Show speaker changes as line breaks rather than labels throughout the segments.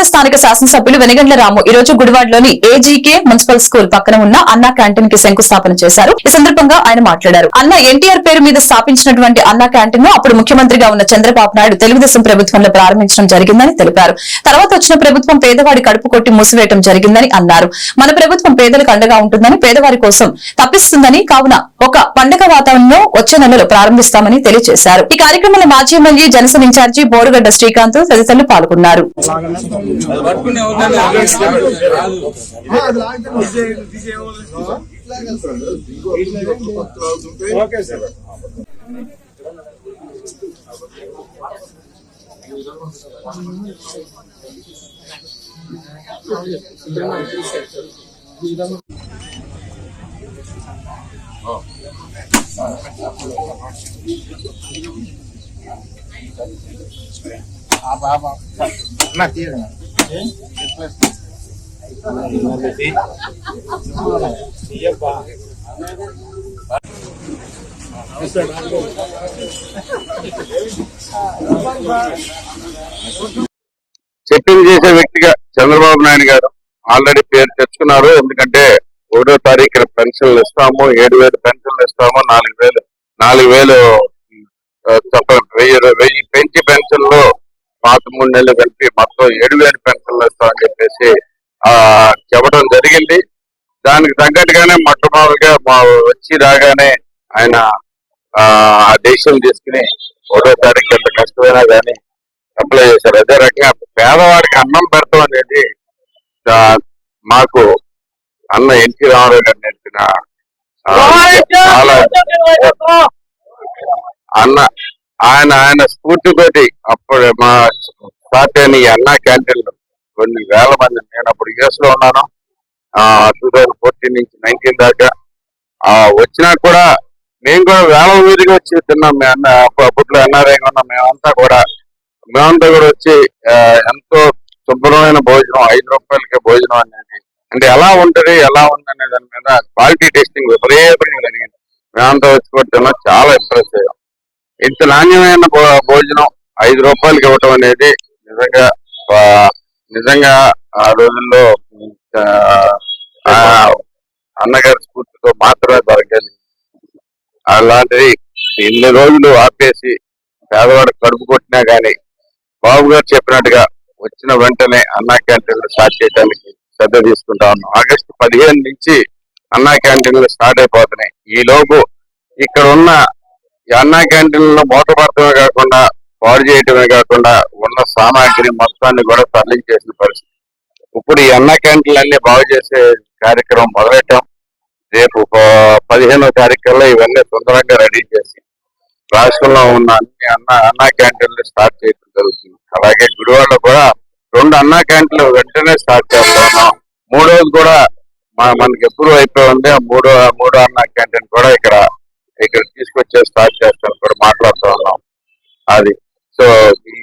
గుడివాడ స్థానిక శాసనసభ్యులు వెనగండ్ల రాము ఈ రోజు గుడివాడలోని ఏజీకే మున్సిపల్ స్కూల్ పక్కన ఉన్న అన్నా క్యాంటీన్కి శంకుస్థాపన చేశారు. ఈ సందర్భంగా ఆయన మాట్లాడారు. అన్న ఎన్టీఆర్ పేరు మీద స్థాపించినటువంటి అన్నా క్యాంటీన్ను అప్పుడు ముఖ్యమంత్రిగా ఉన్న చంద్రబాబు నాయుడు తెలుగుదేశం ప్రభుత్వంలో ప్రారంభించడం జరిగిందని తెలిపారు. తర్వాత వచ్చిన ప్రభుత్వం పేదవాడి కడుపు కొట్టి మూసివేయడం జరిగిందని అన్నారు. మన ప్రభుత్వం పేదలకు అండగా ఉంటుందని పేదవారి కోసం తప్పిస్తుందని కావున ఒక పండగ వాతావరణంలో వచ్చే నెలలో ప్రారంభిస్తామని తెలియజేశారు. ఈ కార్యక్రమంలో మాజీ ఎమ్మెల్యే జనసేన ఇన్ఛార్జి బోరుగడ్డ శ్రీకాంత్ తదితరులు పాల్గొన్నారు.
అది పట్టుకునే వద్దని ఓకే సార్ Oh. आप आप आप ना చెప్పింది చేసే వ్యక్తిగా చంద్రబాబు నాయుడు గారు ఆల్రెడీ పేరు తెచ్చుకున్నారు. ఎందుకంటే ఒకటో తారీఖున పెన్షన్లు ఇస్తాము ఏడు వేలు పెన్షన్లు ఇస్తాము నాలుగు వేలు నాలుగు వేలు చెప్పండి వెయ్యి వెయ్యి పెంచి పెన్షన్లు పాత మూడు నెలలు కలిపి మొత్తం ఏడు వేలు పెన్షన్లు ఇస్తామని చెప్పేసి ఆ చెప్పడం జరిగింది. దానికి తగ్గట్టుగానే మొట్టమొదటిగా మా వచ్చి రాగానే ఆయన ఆ దేశం తీసుకుని ఒకటో తారీఖు ఎంత కష్టమైనా కానీ అప్లై చేశారు. అదే రకంగా పేదవాడికి అన్నం పెడతాం అనేది మాకు అన్న ఎన్టీ రామారావు గారు నేర్పిన చాలా అన్న ఆయన ఆయన స్ఫూర్తితోటి అప్పుడు మా పార్టీ అని అన్నా క్యాంటీన్లు కొన్ని వేల మంది. నేను అప్పుడు యుఎస్లో ఉన్నాను. టూ థౌజండ్ ఫోర్టీన్ నుంచి నైన్టీన్ దాకా. ఆ వచ్చినా కూడా మేము కూడా వేల ఊరికి వచ్చి తిన్నాం. మీ అన్న అప్పట్లో ఎన్ఆర్ఐ ఉన్నాం. మేమంతా కూడా మేమంతా కూడా వచ్చి ఎంతో శుభ్రమైన భోజనం ఐదు రూపాయలకే భోజనం అనేది. అంటే ఎలా ఉంటుంది ఎలా ఉంది అనే దాని మీద క్వాలిటీ టెస్టింగ్ విపరీతంగా జరిగింది. మేమంతా వచ్చి కూడా చాలా ఇంప్రెస్ అయ్యాం. ఇంత నాణ్యమైన భోజనం ఐదు రూపాయలకి ఇవ్వటం అనేది నిజంగా నిజంగా ఆ రోజుల్లో అన్నగారి స్ఫూర్తితో మాత్రమే దొరకాలి అలాంటిది ఇన్ని రోజులు ఆపేసి పేదవాడు కడుపు కొట్టినా గానీ బాబు గారు చెప్పినట్టుగా వచ్చిన వెంటనే అన్నా క్యాంటీన్లు స్టార్ట్ చేయడానికి శ్రద్ధ తీసుకుంటా ఉన్నాం. ఆగస్టు పదిహేను నుంచి అన్నా క్యాంటీన్లు స్టార్ట్ అయిపోతున్నాయి. ఈ లోపు ఇక్కడ ఉన్న ఈ అన్నా క్యాంటీన్లో మూతపడటమే కాకుండా పాడు చేయటమే కాకుండా ఉన్న సామాగ్రి మొత్తాన్ని కూడా తరలించేసిన పరిస్థితి. ఇప్పుడు ఈ అన్న క్యాంటీన్లు బాగు చేసే కార్యక్రమం మొదలెట్టాం. రేపు పదిహేనో కార్యక్రమంలో ఇవన్నీ తొందరగా రెడీ చేసి రాష్ట్రంలో ఉన్న అన్ని అన్న అన్నా క్యాంటీన్లు స్టార్ట్ చేయడం జరుగుతుంది. అలాగే గుడివాడలో కూడా రెండు అన్నా క్యాంటీన్లు వెంటనే స్టార్ట్ చేస్తున్నాం మూడోది కూడా మా మనకి ఎప్పుడు అయిపోయి ఉంది ఆ మూడో మూడో అన్నా క్యాంటీన్ కూడా ఇక్కడ ఇక్కడ తీసుకొచ్చే స్టార్ట్ చేస్తాను కూడా మాట్లాడుతూ ఉన్నాం. అది సో ఈ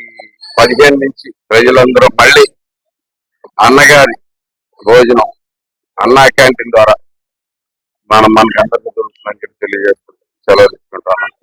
పదిహేను నుంచి ప్రజలందరూ మళ్ళీ అన్నగారి భోజనం అన్నా క్యాంటీన్ ద్వారా మనం మనకి అందరికీ దొరుకుతుందని చెప్పి తెలియజేస్తున్నాం సెలవు తీసుకుంటాను